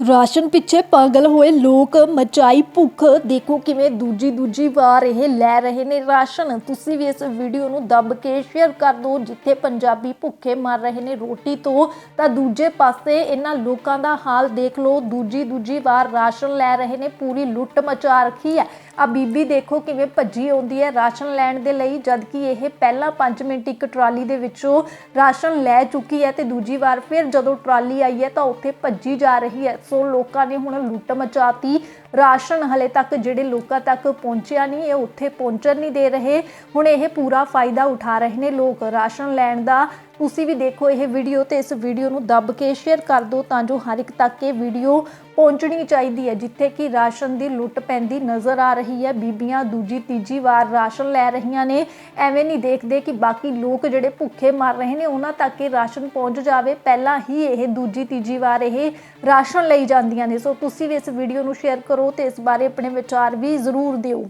Ration ਪਿੱਛੇ ਪਾਗਲ ਹੋਏ ਲੋਕ, ਮਚਾਈ ਭੁੱਖ। ਦੇਖੋ ਕਿਵੇਂ ਦੂਜੀ ਦੂਜੀ ਵਾਰ ਇਹ ਲੈ ਰਹੇ ਨੇ ਰਾਸ਼ਨ। ਤੁਸੀਂ ਵੀ ਇਸ ਵੀਡੀਓ ਨੂੰ ਦੱਬ ਕੇ ਸ਼ੇਅਰ ਕਰ ਦਿਓ। ਜਿੱਥੇ ਪੰਜਾਬੀ ਭੁੱਖੇ ਮਰ ਰਹੇ ਨੇ ਰੋਟੀ ਤੋਂ, ਤਾਂ ਦੂਜੇ ਪਾਸੇ ਇਹਨਾਂ ਲੋਕਾਂ ਦਾ ਹਾਲ ਦੇਖ ਲਓ। ਦੂਜੀ ਦੂਜੀ ਵਾਰ ਰਾਸ਼ਨ ਲੈ ਰਹੇ ਨੇ, ਪੂਰੀ ਲੁੱਟ ਮਚਾ ਰੱਖੀ ਹੈ। ਆ ਬੀਬੀ ਦੇਖੋ ਕਿਵੇਂ ਭੱਜੀ ਆਉਂਦੀ ਹੈ ਰਾਸ਼ਨ ਲੈਣ ਦੇ ਲਈ ਜਦ ਕਿ ਇਹ ਪਹਿਲਾਂ 5 ਮਿੰਟ ਇੱਕ ਟਰਾਲੀ ਦੇ ਵਿੱਚੋਂ ਰਾਸ਼ਨ ਲੈ ਚੁੱਕੀ ਹੈ ਤੇ ਦੂਜੀ ਵਾਰ ਫਿਰ ਜਦੋਂ ਟਰਾਲੀ ਆਈ ਹੈ ਤਾਂ ਉੱਥੇ ਭੱਜੀ ਜਾ ਰਹੀ ਹੈ। ਸੋ ਲੋਕਾਂ ਨੇ ਹੁਣ ਲੁੱਟ ਮਚਾਤੀ। ਰਾਸ਼ਨ ਹਲੇ ਤੱਕ ਜਿਹੜੇ ਲੋਕਾਂ ਤੱਕ ਪਹੁੰਚਿਆ ਨਹੀਂ, ਇਹ ਉੱਥੇ ਪਹੁੰਚਣ ਨਹੀਂ ਦੇ ਰਹੇ। ਹੁਣ ਇਹ ਪੂਰਾ ਫਾਇਦਾ ਉਠਾ ਰਹੇ ਨੇ ਲੋਕ। ਰਾਸ਼ਨ ਲੈਣ ਦਾ ਤੁਸੀਂ ਵੀ ਦੇਖੋ ਇਹ ਵੀਡੀਓ ਤੇ ਇਸ ਵੀਡੀਓ ਨੂੰ ਦੱਬ ਕੇ ਸ਼ੇਅਰ ਕਰ ਦਿਓ ਤਾਂ ਜੋ ਹਰ ਇੱਕ ਤੱਕ ਇਹ ਵੀਡੀਓ ਪਹੁੰਚਣੀ ਚਾਹੀਦੀ ਹੈ, ਜਿੱਥੇ ਕਿ ਰਾਸ਼ਨ ਦੀ ਲੁੱਟ ਪੈਂਦੀ ਨਜ਼ਰ ਆ ਰਹੀ ਹੈ। ਬੀਬੀਆਂ ਦੂਜੀ ਤੀਜੀ ਵਾਰ ਰਾਸ਼ਨ ਲੈ ਰਹੀਆਂ ਨੇ। ਐਵੇਂ ਨਹੀਂ ਦੇਖਦੇ ਕਿ ਬਾਕੀ ਲੋਕ ਜਿਹੜੇ ਭੁੱਖੇ ਮਰ ਰਹੇ ਨੇ, ਉਹਨਾਂ ਤੱਕ ਇਹ ਰਾਸ਼ਨ ਪਹੁੰਚ ਜਾਵੇ। ਪਹਿਲਾਂ ਹੀ ਇਹ ਦੂਜੀ ਤੀਜੀ ਵਾਰ ਇਹ ਰਾਸ਼ਨ ਲਈ ਜਾਂਦੀਆਂ ਨੇ। ਸੋ ਤੁਸੀਂ ਵੀ ਇਸ ਵੀਡੀਓ ਨੂੰ ਸ਼ੇਅਰ ਕਰੋ ਤੇ ਇਸ ਬਾਰੇ ਆਪਣੇ ਵਿਚਾਰ ਵੀ ਜ਼ਰੂਰ ਦਿਓ।